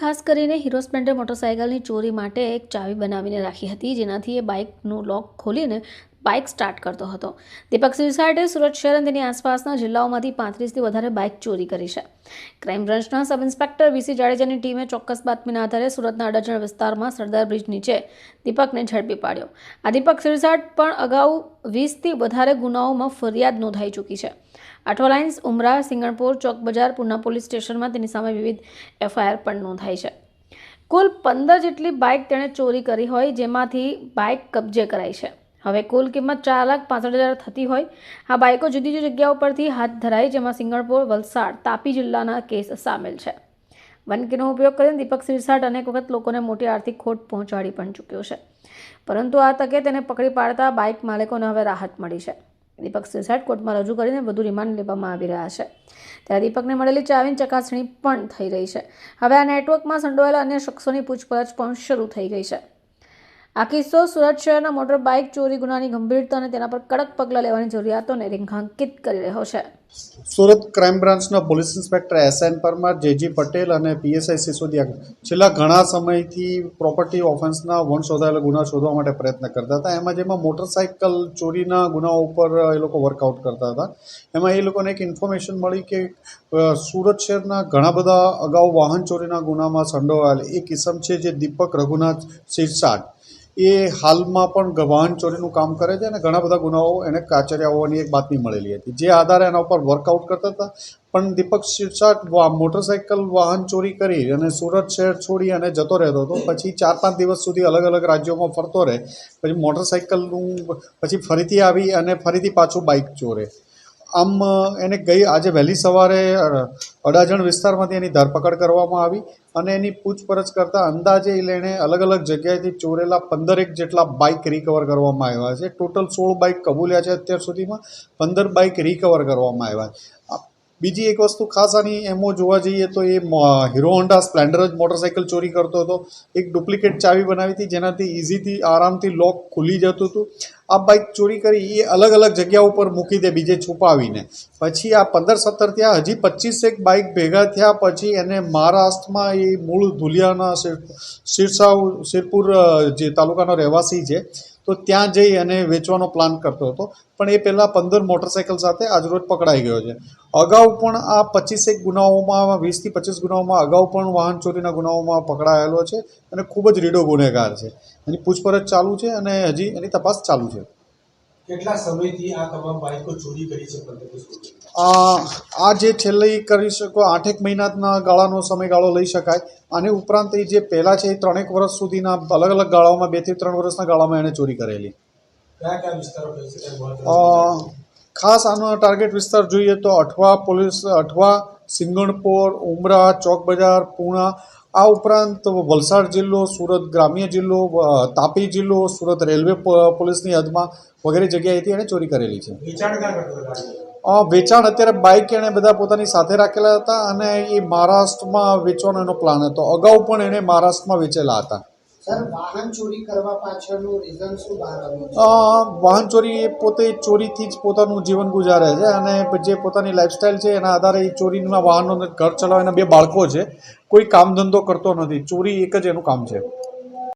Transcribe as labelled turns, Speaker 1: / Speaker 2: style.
Speaker 1: ખાસ કરીને hero Splendor મોટરસાઇકલની ચોરી માટે એક ચાવી બનાવીને રાખી હતી. જેનાથી એ બાઇકનું લોક ખોલીને બાઇક સ્ટાર્ટ કરતો હતો. દીપક સિરસાટે સુરત શહેર અને તેની આસપાસના જિલ્લાઓમાંથી પાંત્રીસથી વધારે બાઇક ચોરી કરી છે. ક્રાઇમ બ્રાન્ચના સબ ઇન્સ્પેક્ટર વીસી જાડેજાની ટીમે ચોક્કસ બાતમીના આધારે સુરતના અડજણ વિસ્તારમાં સરદાર બ્રિજ નીચે દીપકને ઝડપી પાડ્યો. આ દીપક સિરસાટ પણ અગાઉ વીસથી વધારે ગુનાઓમાં ફરિયાદ નોંધાઈ ચૂકી છે. આઠોલાઇન્સ ઉમરા, સિંગણપુર ચોક બજાર, પુના પોલીસ સ્ટેશનમાં તેની સામે વિવિધ એફઆઈઆર પણ નોંધાઈ છે. કુલ પંદર જેટલી બાઇક તેણે ચોરી કરી હોય જેમાંથી બાઇક કબજે કરાઈ છે. હવે કુલ કિંમત ચાર લાખ પાસઠ હજાર થતી હોય. આ બાઇકો જુદી જુદી જગ્યાઓ પરથી હાથ ધરાઈ જેમાં સિંગણપુર, વલસાડ, તાપી જિલ્લાના કેસ સામેલ છે. વનકીનો ઉપયોગ કરીને દીપક સિરસાટ અનેક વખત લોકોને મોટી આર્થિક ખોટ પહોંચાડી પણ ચૂક્યો છે. પરંતુ આ તકે તેને પકડી પાડતા બાઇક માલિકોને હવે રાહત મળી છે. દીપક સિરસાટ કોર્ટમાં રજૂ કરીને વધુ રિમાન્ડ લેવામાં આવી રહ્યા છે. ત્યારે દીપકને મળેલી ચાવીની ચકાસણી પણ થઈ રહી છે. હવે આ નેટવર્કમાં સંડોવાયેલા અન્ય શખ્સોની પૂછપરછ પણ શરૂ થઈ ગઈ છે. આ કિસ્સો સુરત શહેરના મોટર બાઇક ચોરી ગુનાની ગંભીરતા અને તેના પર કડક પગલાં લેવાની જરૂરિયાતોને રેખાંકિત કરી રહ્યો છે.
Speaker 2: સુરત ક્રાઇમ બ્રાન્ચના police inspector S N Parmar, J G Patel અને પીએસઆઈ સિસોદિયા છેલ્લા ઘણા સમયથી પ્રોપર્ટી ઓફેન્સના વન શોધાયેલા ગુના શોધવા માટે પ્રયત્ન કરતા હતા. એમાં જેમાં મોટરસાઇકલ ચોરીના ગુનાઓ ઉપર એ લોકો વર્કઆઉટ કરતા હતા. એમાં એ લોકોને એક ઇન્ફોર્મેશન મળી કે સુરત શહેરના ઘણા બધા અગાઉ વાહન ચોરીના ગુનામાં સંડોવાયેલ એક કિસમ છે જે દીપક રઘુનાથ સિરસાટ એ હાલમાં પણ વાહન ચોરીનું કામ કરે છે અને ઘણા બધા ગુનાઓ એને કાચર્યા હોવાની એક બાતમી મળેલી હતી. જે આધારે એના ઉપર વર્કઆઉટ કરતા હતા. પણ દીપક શિરસાટ મોટરસાઇકલ વાહન ચોરી કરી અને સુરત શહેર છોડી અને જતો રહેતો હતો. પછી ચાર પાંચ દિવસ સુધી અલગ અલગ રાજ્યોમાં ફરતો રહે. પછી મોટરસાઇકલનું પછી ફરીથી આવી અને ફરીથી પાછું બાઇક ચોરે. આમ એને ગઈ આજે વહેલી સવારે અડાજણ વિસ્તારમાંથી એની ધરપકડ કરવામાં આવી અને એની પૂછપરછ કરતાં અંદાજે એણે અલગ અલગ જગ્યાએથી ચોરેલા પંદરેક જેટલા બાઇક રિકવર કરવામાં આવ્યા છે. ટોટલ સોળ બાઇક કબૂલ્યા છે અત્યાર સુધીમાં. પંદર બાઇક રિકવર કરવામાં આવ્યા છે. બીજી એક વસ્તુ ખાસ આની એમો જોવા જઈએ તો એ હીરો હોન્ડા સ્પ્લેન્ડર જ મોટરસાઇકલ ચોરી કરતો હતો. એક ડુપ્લિકેટ ચાવી બનાવી હતી, જેનાથી ઇઝીથી આરામથી લોક ખુલી જતું હતું. આ બાઇક ચોરી કરી, એ અલગ અલગ જગ્યા ઉપર મૂકી દે, બીજે છુપાવીને. પછી આ પંદર સત્તર થયા, હજી પચીસેક બાઇક ભેગા થયા, પછી એને મહારાષ્ટ્રમાં એ મૂળ ધુલિયાના શિર- શિરસાવ શિરપુર જે તાલુકાનો રહેવાસી છે તો ત્યાં જઈ અને વેચવાનો પ્લાન કરતો હતો. પણ એ પહેલાં પંદર મોટરસાઇકલ સાથે આજરોજ પકડાઈ ગયો છે. અગાઉ પણ આ પચીસેક ગુનાઓમાં, વીસથી પચીસ ગુનાઓમાં, અગાઉ પણ વાહન ચોરીના ગુનાઓમાં પકડાયેલો છે અને ખૂબ જ રીડો ગુનેગાર છે. એની પૂછપરછ ચાલુ છે અને હજી એની તપાસ ચાલુ છે.
Speaker 3: કેટલા સમયથી આ તમામ બાઇકો ચોરી કરી છે
Speaker 2: આ જે છેલ્લી કરી શકો આઠેક મહિનાના ગાળાનો સમયગાળો લઈ શકાય. અને ઉપરાંત એ જે પહેલાં છે એ ત્રણેક વર્ષ સુધીના અલગ અલગ ગાળાઓમાં બેથી ત્રણ વર્ષના ગાળામાં એણે ચોરી કરેલી. ખાસ આનો ટાર્ગેટ વિસ્તાર જોઈએ તો અઠવા પોલીસ અઠવા સિંગણપોર ઉમરા ચોક બજાર પૂણા આ ઉપરાંત વલસાડ જિલ્લો સુરત ગ્રામ્ય જિલ્લો તાપી જિલ્લો સુરત રેલવે પોલીસની હદમાં વગેરે જગ્યાએથી એણે ચોરી કરેલી છે.
Speaker 3: વેચાણ
Speaker 2: અત્યારે બાઇક એણે બધા પોતાની સાથે રાખેલા હતા અને એ મહારાષ્ટ્રમાં વેચવાનો એનો પ્લાન હતો. અગાઉ પણ એણે મહારાષ્ટ્રમાં વેચેલા હતા.
Speaker 4: વાહન ચોરી કરવા પાછળનું
Speaker 2: વાહન ચોરી એ પોતે ચોરીથી જ પોતાનું જીવન ગુજારે છે અને જે પોતાની લાઈફસ્ટાઈલ છે એના આધારે એ ચોરીના વાહનો ઘર ચલાવવાના બે બાળકો છે, કોઈ કામ ધંધો કરતો નથી. ચોરી એક જ એનું કામ છે.